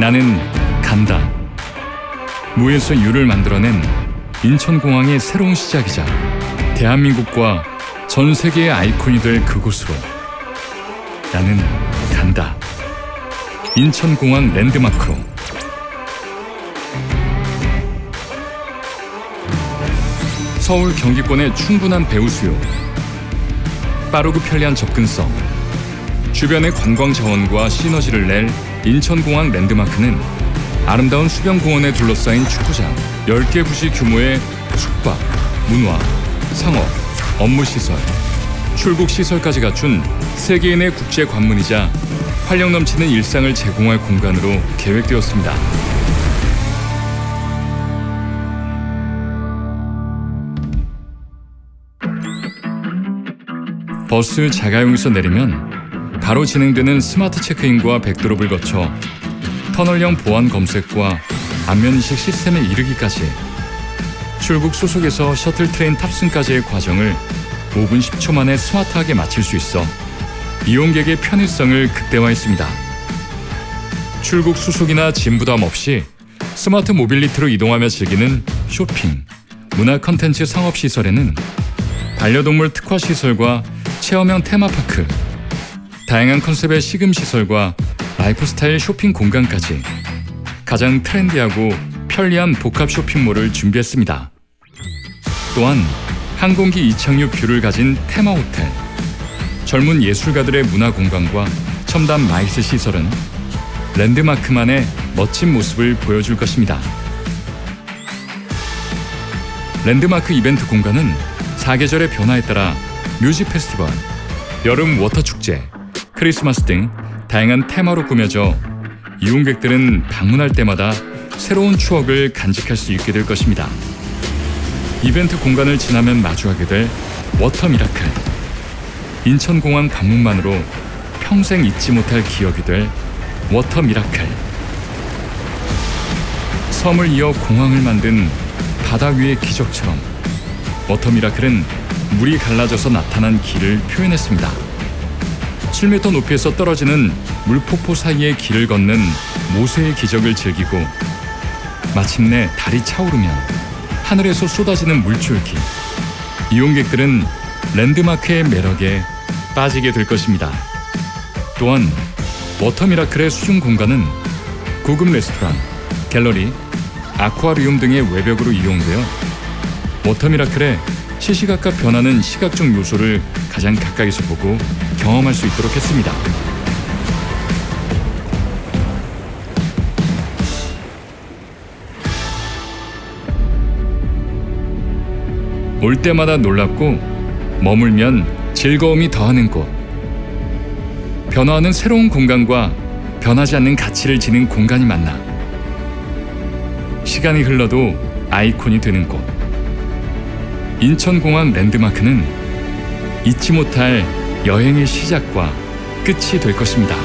나는 간다. 무에서 유를 만들어낸 인천공항의 새로운 시작이자 대한민국과 전 세계의 아이콘이 될 그곳으로 나는 간다. 인천공항 랜드마크로 서울 경기권의 충분한 배우 수요 빠르고 편리한 접근성 주변의 관광 자원과 시너지를 낼 인천공항 랜드마크는 아름다운 수변공원에 둘러싸인 축구장 10개 부지 규모의 숙박, 문화, 상업, 업무시설, 출국시설까지 갖춘 세계인의 국제 관문이자 활력 넘치는 일상을 제공할 공간으로 계획되었습니다. 버스 자가용에서 내리면 바로 진행되는 스마트 체크인과 백드롭을 거쳐 터널형 보안 검색과 안면 인식 시스템에 이르기까지 출국 소속에서 셔틀 트레인 탑승까지의 과정을 5분 10초 만에 스마트하게 마칠 수 있어 이용객의 편의성을 극대화했습니다. 출국 수속이나 짐 부담 없이 스마트 모빌리티로 이동하며 즐기는 쇼핑, 문화 컨텐츠 상업 시설에는 반려동물 특화 시설과 체험형 테마파크, 다양한 컨셉의 시금 시설과 라이프 스타일 쇼핑 공간까지 가장 트렌디하고 편리한 복합 쇼핑몰을 준비했습니다. 또한 항공기 이착륙 뷰를 가진 테마 호텔, 젊은 예술가들의 문화 공간과 첨단 마이스 시설은 랜드마크만의 멋진 모습을 보여줄 것입니다. 랜드마크 이벤트 공간은 사계절의 변화에 따라 뮤직 페스티벌, 여름 워터 축제, 크리스마스 등 다양한 테마로 꾸며져 이용객들은 방문할 때마다 새로운 추억을 간직할 수 있게 될 것입니다. 이벤트 공간을 지나면 마주하게 될 워터 미라클. 인천공항 방문만으로 평생 잊지 못할 기억이 될 워터 미라클. 섬을 이어 공항을 만든 바다 위의 기적처럼 워터 미라클은 물이 갈라져서 나타난 길을 표현했습니다. 7m 높이에서 떨어지는 물폭포 사이의 길을 걷는 모세의 기적을 즐기고 마침내 달이 차오르면 하늘에서 쏟아지는 물줄기. 이용객들은 랜드마크의 매력에 빠지게 될 것입니다. 또한 워터미라클의 수중 공간은 고급 레스토랑, 갤러리, 아쿠아리움 등의 외벽으로 이용되어 워터미라클의 시시각각 변하는 시각적 요소를 가장 가까이서 보고 경험할 수 있도록 했습니다. 올 때마다 놀랍고 머물면 즐거움이 더하는 곳. 변화하는 새로운 공간과 변하지 않는 가치를 지닌 공간이 만나 시간이 흘러도 아이콘이 되는 곳. 인천공항 랜드마크는 잊지 못할 여행의 시작과 끝이 될 것입니다.